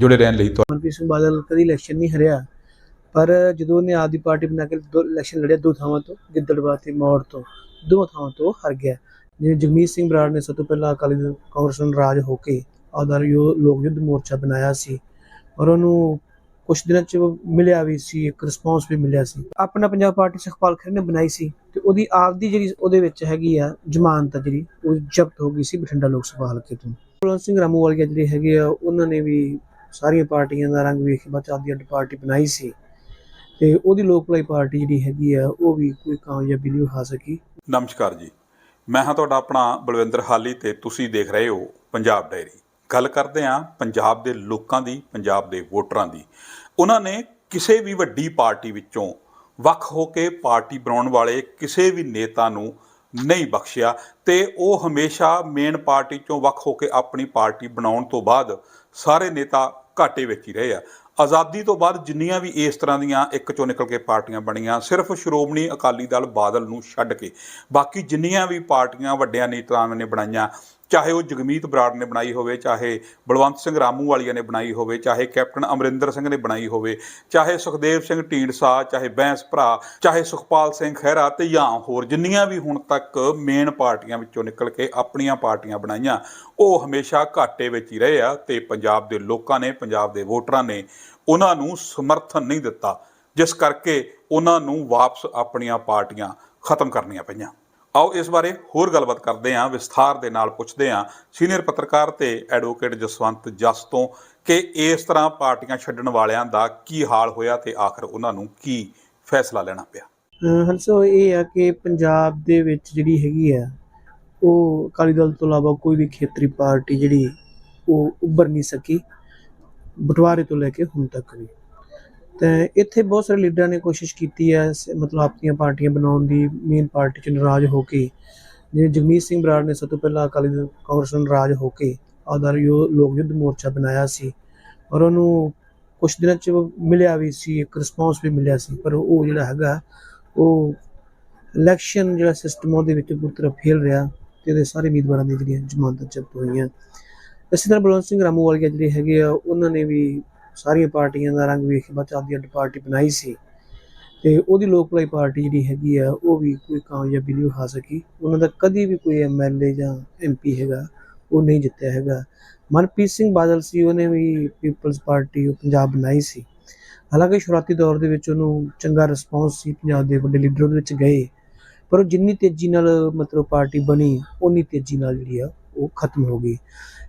ਜੁੜੇ ਰਹਿਣ ਲਈ ਤੁਹਾ- ਮਨਪ੍ਰੀਤ ਸਿੰਘ ਬਾਦਲ ਕਦੀ ਇਲੈਕਸ਼ਨ ਨਹੀਂ ਹਰਿਆ, ਪਰ ਜਦੋਂ ਉਹਨੇ ਆਪਦੀ ਪਾਰਟੀ ਬਣਾ ਕੇ ਦੋ ਇਲੈਕਸ਼ਨ ਲੜਿਆ ਦੋ ਥਾਵਾਂ ਤੋਂ ਗਿੱਦੜਬਾਹ ਤੇ ਮੌੜ ਤੋਂ ਦੋ ਥਾਵਾਂ ਤੋਂ ਹਾਰ ਗਿਆ। ਜਿਵੇਂ ਜਗਮੀਤ ਸਿੰਘ ਬਰਾੜ ਨੇ ਸਭ ਤੋਂ ਪਹਿਲਾਂ ਅਕਾਲੀ ਦਲ ਕਾਂਗਰਸ ਨਾਲ ਰਾਜ ਹੋ ਕੇ ਆਪਦਾ ਲੋਕ ਯੁੱਧ ਮੋਰਚਾ ਬਣਾਇਆ ਸੀ ਔਰ ਉਹਨੂੰ ਕੁਝ ਦਿਨਾਂ ਚ ਮਿਲਿਆ ਵੀ ਸੀ, ਇੱਕ ਰਿਸਪੌਂਸ ਵੀ ਮਿਲਿਆ ਸੀ। ਆਪਣਾ ਪੰਜਾਬ ਪਾਰਟੀ ਸੁਖਪਾਲ ਖਹਿਰਾ ਨੇ ਬਣਾਈ ਸੀ ਤੇ ਉਹਦੀ ਆਪਦੀ ਜਿਹੜੀ ਉਹਦੇ ਵਿੱਚ ਹੈਗੀ ਆ ਜ਼ਮਾਨਤ ਆ ਜਿਹੜੀ, ਉਹ ਜ਼ਬਤ ਹੋ ਗਈ ਸੀ ਬਠਿੰਡਾ ਲੋਕ ਸਭਾ ਹਲਕੇ ਤੋਂ। ਬਲਵੰਤ ਸਿੰਘ ਰਾਮੂਵਾਲੀਆ ਜਿਹੜੇ ਹੈਗੇ ਆ ਉਹਨਾਂ ਨੇ ਵੀ ਸਾਰੀਆਂ ਪਾਰਟੀਆਂ ਦਾ ਰੰਗ ਵੇਖ ਕੇ ਬਾਅਦ ਅੱਡ ਪਾਰਟੀ ਬਣਾਈ ਸੀ। ਤੇ ਉਹਦੀ ਲੋਕ ਭਲਾਈ ਪਾਰਟੀ ਜਿਹੜੀ ਹੈਗੀ ਆ, ਉਹ ਵੀ ਕੋਈ ਕਾਮਯਾਬੀ ਨਹੀਂ ਉਠਾ ਸਕੀ। ਨਮਸਕਾਰ ਜੀ। ਮੈਂ ਹਾਂ ਤੁਹਾਡਾ ਆਪਣਾ ਬਲਵਿੰਦਰ ਹਾਲੀ ਤੇ ਤੁਸੀਂ ਦੇਖ ਰਹੇ ਹੋ ਪੰਜਾਬ ਡਾਇਰੀ। ਗੱਲ ਕਰਦੇ ਹਾਂ ਪੰਜਾਬ ਦੇ ਲੋਕਾਂ ਦੀ, ਪੰਜਾਬ ਦੇ ਵੋਟਰਾਂ ਦੀ। ਉਹਨਾਂ ਨੇ ਕਿਸੇ ਵੀ ਵੱਡੀ ਪਾਰਟੀ ਵਿੱਚੋਂ ਵੱਖ ਹੋ ਕੇ ਪਾਰਟੀ ਬਣਾਉਣ ਵਾਲੇ ਕਿਸੇ ਵੀ ਨੇਤਾ ਨੂੰ ਨਹੀਂ ਬਖਸ਼ਿਆ ਤੇ ਉਹ ਹਮੇਸ਼ਾ ਮੇਨ ਪਾਰਟੀ ਚੋਂ ਵੱਖ ਹੋ ਕੇ ਆਪਣੀ ਪਾਰਟੀ ਬਣਾਉਣ ਤੋਂ ਬਾਅਦ ਸਾਰੇ ਨੇਤਾ ਘਾਟੇ ਵਿੱਚ ਹੀ ਰਹੇ ਆ। ਆਜ਼ਾਦੀ ਤੋਂ ਬਾਅਦ ਜਿੰਨੀਆਂ ਵੀ ਇਸ ਤਰ੍ਹਾਂ ਦੀਆਂ ਇੱਕ ਚੋਂ ਨਿਕਲ ਕੇ ਪਾਰਟੀਆਂ ਬਣੀਆਂ, ਸਿਰਫ ਸ਼੍ਰੋਮਣੀ ਅਕਾਲੀ ਦਲ ਬਾਦਲ ਨੂੰ ਛੱਡ ਕੇ, ਬਾਕੀ ਜਿੰਨੀਆਂ ਵੀ ਪਾਰਟੀਆਂ ਵੱਡਿਆਂ ਨੇਤਾਵਾਂ ਨੇ ਬਣਾਈਆਂ ਚਾਹੇ ਉਹ ਜਗਮੀਤ ਬਰਾੜ ਨੇ ਬਣਾਈ ਹੋਵੇ, ਚਾਹੇ ਬਲਵੰਤ ਸਿੰਘ ਰਾਮੂ ਵਾਲੀਆ ਨੇ ਬਣਾਈ ਹੋਵੇ, ਚਾਹੇ ਕੈਪਟਨ ਅਮਰਿੰਦਰ ਸਿੰਘ ਨੇ ਬਣਾਈ ਹੋਵੇ, ਚਾਹੇ ਸੁਖਦੇਵ ਸਿੰਘ ਢੀਂਡਸਾ, ਚਾਹੇ ਬੈਂਸ ਭਰਾ, ਚਾਹੇ ਸੁਖਪਾਲ ਸਿੰਘ ਖਹਿਰਾ ਤੇ ਜਾਂ ਹੋਰ ਜਿੰਨੀਆਂ ਵੀ ਹੁਣ ਤੱਕ ਮੇਨ ਪਾਰਟੀਆਂ ਵਿੱਚੋਂ ਨਿਕਲ ਕੇ ਆਪਣੀਆਂ ਪਾਰਟੀਆਂ ਬਣਾਈਆਂ, ਉਹ ਹਮੇਸ਼ਾ ਘਾਟੇ ਵਿੱਚ ਹੀ ਰਹੇ ਆ ਤੇ ਪੰਜਾਬ ਦੇ ਲੋਕਾਂ ਨੇ, ਪੰਜਾਬ ਦੇ ਵੋਟਰਾਂ ਨੇ ਉਹਨਾਂ ਨੂੰ ਸਮਰਥਨ ਨਹੀਂ ਦਿੱਤਾ, ਜਿਸ ਕਰਕੇ ਉਹਨਾਂ ਨੂੰ ਵਾਪਸ ਆਪਣੀਆਂ ਪਾਰਟੀਆਂ ਖਤਮ ਕਰਨੀਆਂ ਪਈਆਂ। ਆਓ ਇਸ ਬਾਰੇ ਹੋਰ ਗੱਲਬਾਤ ਕਰਦੇ ਹਾਂ, ਵਿਸਥਾਰ ਦੇ ਨਾਲ ਪੁੱਛਦੇ ਹਾਂ ਸੀਨੀਅਰ ਪੱਤਰਕਾਰ ਤੇ ਐਡਵੋਕੇਟ ਜਸਵੰਤ ਜਸ ਤੋਂ ਕਿ ਇਸ ਤਰ੍ਹਾਂ ਪਾਰਟੀਆਂ ਛੱਡਣ ਵਾਲਿਆਂ ਦਾ ਕੀ ਹਾਲ ਹੋਇਆ ਤੇ ਆਖਰ ਉਹਨਾਂ ਨੂੰ ਕੀ ਫੈਸਲਾ ਲੈਣਾ ਪਿਆ? ਅਹ ਹੰਸੋ ਇਹ ਆ ਕਿ ਪੰਜਾਬ ਦੇ ਵਿੱਚ ਜਿਹੜੀ ਹੈਗੀ ਆ, ਉਹ ਅਕਾਲੀ ਦਲ ਤੋਂ ਇਲਾਵਾ ਕੋਈ ਵੀ ਖੇਤਰੀ ਪਾਰਟੀ ਜਿਹੜੀ, ਉਹ ਉੱਭਰ ਨਹੀਂ ਸਕੀ, ਬਟਵਾਰੇ ਤੋਂ ਲੈ ਕੇ ਹੁਣ ਤੱਕ ਵੀ। ਤੇ ਇੱਥੇ ਬਹੁਤ ਸਾਰੇ ਲੀਡਰਾਂ ਨੇ ਕੋਸ਼ਿਸ਼ ਕੀਤੀ ਹੈ ਸ- ਮਤਲਬ ਆਪਣੀਆਂ ਪਾਰਟੀਆਂ ਬਣਾਉਣ ਦੀ ਮੇਨ ਪਾਰਟੀ ਚ ਨਾਰਾਜ਼ ਹੋ ਕੇ। ਜਿਵੇਂ ਜਗਮੀਤ ਸਿੰਘ ਬਰਾੜ ਨੇ ਸਭ ਤੋਂ ਪਹਿਲਾਂ ਅਕਾਲੀ ਦਲ, ਕਾਂਗਰਸ ਨਾਲ ਨਾਰਾਜ਼ ਹੋ ਕੇ ਆਪਦਾ ਯੋ- ਲੋਕ ਯੁੱਧ ਮੋਰਚਾ ਬਣਾਇਆ ਸੀ। ਔਰ ਉਹਨੂੰ ਕੁਝ ਦਿਨਾਂ ਚ ਮਿਲਿਆ ਵੀ ਸੀ, ਇੱਕ ਰਿਸਪੌਂਸ ਵੀ ਮਿਲਿਆ ਸੀ। ਪਰ ਉਹ ਜਿਹੜਾ ਹੈਗਾ, ਉਹ ਇਲੈਕਸ਼ਨ ਜਿਹੜਾ ਸਿਸਟਮ ਉਹਦੇ ਵਿੱਚ ਪੂਰੀ ਤਰ੍ਹਾਂ ਫੇਲ ਰਿਹਾ ਤੇ ਇਹਦੇ ਸਾਰੇ ਉਮੀਦਵਾਰਾਂ ਦੀਆਂ ਜਿਹੜੀਆਂ ਜ਼ਮਾਨਤਾਂ ਜ਼ਬਤ ਹੋਈਆਂ। ਇਸੇ ਤਰ੍ਹਾਂ ਬਲਵੰਤ ਸਿੰਘ ਰਾਮੂਵਾਲੀਆ ਜਿਹੜੇ ਹੈਗੇ ਆ, ਉਹਨਾਂ ਨੇ ਵੀ ਸਾਰੀਆਂ ਪਾਰਟੀਆਂ ਦਾ ਰੰਗ ਵੇਖ ਕੇ ਬਾਅਦ ਆਪਦੀ ਅੱਡ ਪਾਰਟੀ ਬਣਾਈ ਸੀ। ਤੇ ਉਹਦੀ ਲੋਕ ਭਲਾਈ ਪਾਰਟੀ ਜਿਹੜੀ ਹੈਗੀ ਆ, ਉਹ ਵੀ ਕੋਈ ਕਾਮਯਾਬੀ ਨਹੀਂ ਉਠਾ ਸਕੀ। ਉਹਨਾਂ ਦਾ ਕਦੀ ਵੀ ਕੋਈ ਐਮਐਲਏ ਜਾਂ ਐਮਪੀ ਹੈਗਾ, ਉਹ ਨਹੀਂ ਜਿੱਤਿਆ ਹੈਗਾ। ਮਨਪ੍ਰੀਤ ਸਿੰਘ ਬਾਦਲ ਸੀ, ਉਹਨੇ ਵੀ ਪੀਪਲਸ ਪਾਰਟੀ ਉਹ ਪੰਜਾਬ ਬਣਾਈ ਸੀ। ਹਾਲਾਂਕਿ ਸ਼ੁਰੂਆਤੀ ਦੌਰ ਦੇ ਵਿੱਚ ਉਹਨੂੰ ਚੰਗਾ ਰਿਸਪੌਂਸ ਸੀ, ਪੰਜਾਬ ਦੇ ਵੱਡੇ ਲੀਡਰ ਉਹਦੇ ਵਿੱਚ ਗਏ। ਪਰ ਉਹ ਜਿੰਨੀ ਤੇਜ਼ੀ ਨਾਲ ਮਤਲਬ ਪਾਰਟੀ ਬਣੀ ਉਨੀ ਤੇਜ਼ੀ ਨਾਲ ਜਿਹੜੀ ਆ ਉਹ ਖਤਮ ਹੋ ਗਈ।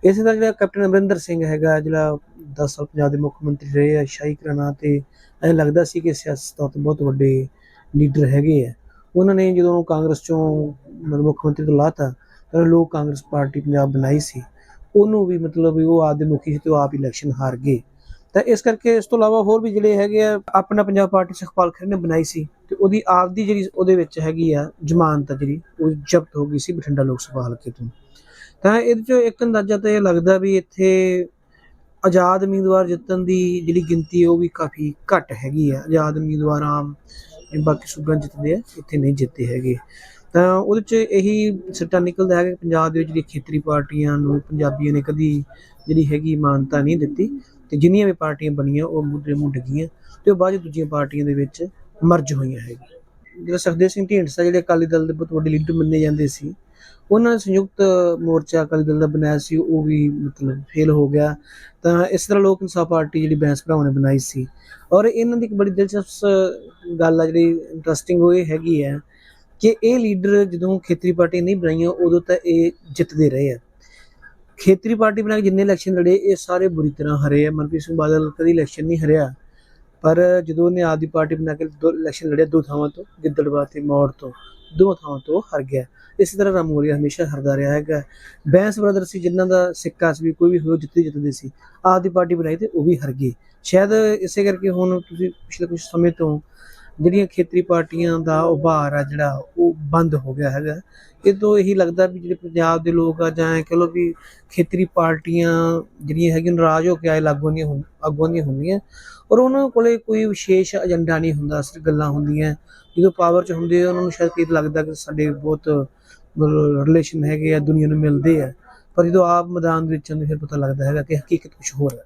ਇਸੇ ਤਰ੍ਹਾਂ ਜਿਹੜਾ ਕੈਪਟਨ ਅਮਰਿੰਦਰ ਸਿੰਘ ਹੈਗਾ, ਜਿਹੜਾ 10 ਸਾਲ ਪੰਜਾਬ ਦੇ ਮੁੱਖ ਮੰਤਰੀ ਰਹੇ ਆ, ਸ਼ਾਹੀ ਕਰਾਣਾ ਤੇ ਐਂ ਲੱਗਦਾ ਸੀ ਕਿ ਸਿਆਸਤ ਤੌਰ ਬਹੁਤ ਵੱਡੇ ਲੀਡਰ ਹੈਗੇ ਆ। ਉਹਨਾਂ ਨੇ ਜਦੋਂ ਕਾਂਗਰਸ ਚੋਂ ਮਤਲਬ ਮੁੱਖ ਮੰਤਰੀ ਤੋਂ ਲਾਤਾ, ਤਾਂ ਲੋਕ ਕਾਂਗਰਸ ਪਾਰਟੀ ਪੰਜਾਬ ਬਣਾਈ ਸੀ। ਉਹਨੂੰ ਵੀ ਮਤਲਬ ਵੀ ਉਹ ਆਪਦੇ ਮੁਖੀ ਸੀ ਤੇ ਉਹ ਆਪ ਇਲੈਕਸ਼ਨ ਹਾਰ ਗਏ। ਤਾਂ ਇਸ ਕਰਕੇ ਇਸ ਤੋਂ ਇਲਾਵਾ ਹੋਰ ਵੀ ਜਿਹੜੇ ਹੈਗੇ ਆ, ਆਪਣਾ ਪੰਜਾਬ ਪਾਰਟੀ ਸੁਖਪਾਲ ਖਹਿਰੇ ਨੇ ਬਣਾਈ ਸੀ ਤੇ ਉਹਦੀ ਆਪਦੀ ਜਿਹੜੀ ਉਹਦੇ ਵਿੱਚ ਹੈਗੀ ਆ ਜ਼ਮਾਨਤ ਆ ਜਿਹੜੀ, ਉਹ ਜ਼ਬਤ ਹੋ ਗਈ ਸੀ ਬਠਿੰਡਾ ਲੋਕ ਸਭਾ ਹਲਕੇ ਤੋਂ। ਤਾਂ ਇਹਦੇ ਚੋਂ ਇੱਕ ਅੰਦਾਜ਼ਾ ਤਾਂ ਇਹ ਲੱਗਦਾ ਵੀ ਇੱਥੇ ਆਜ਼ਾਦ ਉਮੀਦਵਾਰ ਜਿੱਤਣ ਦੀ ਜਿਹੜੀ ਗਿਣਤੀ ਉਹ ਵੀ ਕਾਫੀ ਘੱਟ ਹੈਗੀ ਆ। ਆਜ਼ਾਦ ਉਮੀਦਵਾਰ ਆਮ ਬਾਕੀ ਸੂਬਿਆਂ ਜਿੱਤਦੇ ਆ, ਇੱਥੇ ਨਹੀਂ ਜਿੱਤੇ ਹੈਗੇ। ਤਾਂ ਉਹਦੇ 'ਚ ਇਹੀ ਸਿੱਟਾ ਨਿਕਲਦਾ ਹੈ ਕਿ ਪੰਜਾਬ ਦੇ ਵਿੱਚ ਜਿਹੜੀ ਖੇਤਰੀ ਪਾਰਟੀਆਂ ਨੂੰ ਪੰਜਾਬੀਆਂ ਨੇ ਕਦੀ ਜਿਹੜੀ ਹੈਗੀ ਮਾਨਤਾ ਨਹੀਂ ਦਿੱਤੀ ਤੇ ਜਿੰਨੀਆਂ ਵੀ ਪਾਰਟੀਆਂ ਬਣੀਆਂ, ਉਹ ਮੁੱਢੇ ਮੁੱਢ ਗਈਆਂ ਤੇ ਉਹ ਬਾਅਦ ਦੂਜੀਆਂ ਪਾਰਟੀਆਂ ਦੇ ਵਿੱਚ ਮਰਜ ਹੋਈਆਂ ਹੈਗੀਆਂ। ਜਿਹੜਾ ਸੁਖਦੇਵ ਸਿੰਘ ਢੀਂਡਸਾ, ਜਿਹੜੇ ਅਕਾਲੀ ਦਲ ਦੇ ਬਹੁਤ ਵੱਡੇ ਲੀਡਰ ਮੰਨੇ ਜਾਂਦੇ ਸੀ ਉਹਨਾਂ ਨੇ ਸੰਯੁਕਤ ਮੋਰਚਾ ਅਕਾਲੀ ਦਲ ਦਾ ਬਣਾਇਆ ਸੀ, ਉਹ ਵੀ ਮਤਲਬ ਫੇਲ ਹੋ ਗਿਆ। ਤਾਂ ਇਸ ਤਰ੍ਹਾਂ ਲੋਕ ਇਨਸਾਫ ਪਾਰਟੀ ਜਿਹੜੀ ਬੈਂਸ ਭਰਾਵਾਂ ਨੇ ਬਣਾਈ ਸੀ। ਔਰ ਇਹਨਾਂ ਦੀ ਇੱਕ ਬੜੀ ਦਿਲਚਸਪ ਗੱਲ ਆ ਜਿਹੜੀ ਇੰਟਰਸਟਿੰਗ ਉਹ ਹੈਗੀ ਹੈ ਕਿ ਇਹ ਲੀਡਰ ਜਦੋਂ ਖੇਤਰੀ ਪਾਰਟੀ ਨਹੀਂ ਬਣਾਈਆਂ, ਉਦੋਂ ਤਾਂ ਇਹ ਜਿੱਤਦੇ ਰਹੇ ਆ। ਖੇਤਰੀ ਪਾਰਟੀ ਬਣਾ ਕੇ ਜਿੰਨੇ ਇਲੈਕਸ਼ਨ ਲੜੇ, ਇਹ ਸਾਰੇ ਬੁਰੀ ਤਰ੍ਹਾਂ ਹਰੇ ਆ। ਮਨਪ੍ਰੀਤ ਸਿੰਘ ਬਾਦਲ ਕਦੀ ਇਲੈਕਸ਼ਨ ਨਹੀਂ ਹਰਿਆ। ਪਰ ਜਦੋਂ ਉਹਨੇ ਆਪਦੀ ਪਾਰਟੀ ਬਣਾ ਕੇ ਦੋ ਇਲੈਕਸ਼ਨ ਲੜਿਆ, ਦੋ ਥਾਵਾਂ ਤੋਂ ਗਿੱਦੜਬਾਹ ਤੇ ਮੌੜ ਤੋਂ ਦੋ ਥਾਵਾਂ ਤੋਂ ਹਾਰ ਗਿਆ। ਇਸੇ ਤਰ੍ਹਾਂ ਰਾਮੂਰੀਆ ਹਮੇਸ਼ਾ ਹਰਦਾ ਰਿਹਾ ਹੈਗਾ। ਬੈਂਸ ਬ੍ਰਦਰ ਸੀ, ਜਿਨ੍ਹਾਂ ਦਾ ਸਿੱਕਾ ਸੀ, ਵੀ ਕੋਈ ਵੀ ਹੋ ਜਿੱਤੇ ਜਿੱਤਦੇ ਸੀ। ਆਪਦੀ ਪਾਰਟੀ ਬਣਾਈ ਤੇ ਉਹ ਵੀ ਹਰ ਗਏ। ਸ਼ਾਇਦ ਇਸੇ ਕਰਕੇ ਹੁਣ ਤੁਸੀਂ ਪਿਛਲੇ ਕੁਝ ਸਮੇਂ ਤੋਂ ਜਿਹੜੀਆਂ ਖੇਤਰੀ ਪਾਰਟੀਆਂ ਦਾ ਉਭਾਰ ਆ ਜਿਹੜਾ, ਉਹ ਬੰਦ ਹੋ ਗਿਆ ਹੈਗਾ। ਇਹ ਤੋਂ ਇਹੀ ਲੱਗਦਾ ਵੀ ਜਿਹੜੇ ਪੰਜਾਬ ਦੇ ਲੋਕ ਆ ਜਾਂ ਇਹ ਕਹ ਲਓ ਵੀ ਖੇਤਰੀ ਪਾਰਟੀਆਂ ਜਿਹੜੀਆਂ ਹੈਗੀਆਂ, ਨਾਰਾਜ਼ ਹੋ ਕੇ ਆਏ ਲਾਗੂਆਂ ਦੀਆਂ ਹੁੰ- ਆਗੂਆਂ ਹੁੰਦੀਆਂ। ਔਰ ਉਹਨਾਂ ਕੋਲੇ ਕੋਈ ਵਿਸ਼ੇਸ਼ ਏਜੰਡਾ ਨਹੀਂ ਹੁੰਦਾ ਸਿਰ ਗੱਲਾਂ ਹੁੰਦੀਆਂ। ਜਦੋਂ ਪਾਵਰ 'ਚ ਹੁੰਦੇ ਉਹਨਾਂ ਨੂੰ ਸ਼ਾਇਦ ਕੀ ਲੱਗਦਾ ਕਿ ਸਾਡੇ ਬਹੁਤ ਰਿਲੇਸ਼ਨ ਹੈਗੇ ਆ, ਦੁਨੀਆ ਨੂੰ ਮਿਲਦੇ ਆ। ਪਰ ਜਦੋਂ ਆਪ ਮੈਦਾਨ ਦੇ ਵਿੱਚ ਆਉਂਦੇ ਫਿਰ ਪਤਾ ਲੱਗਦਾ ਹੈਗਾ ਕਿ ਹਕੀਕਤ ਕੁਝ ਹੋਰ ਹੈ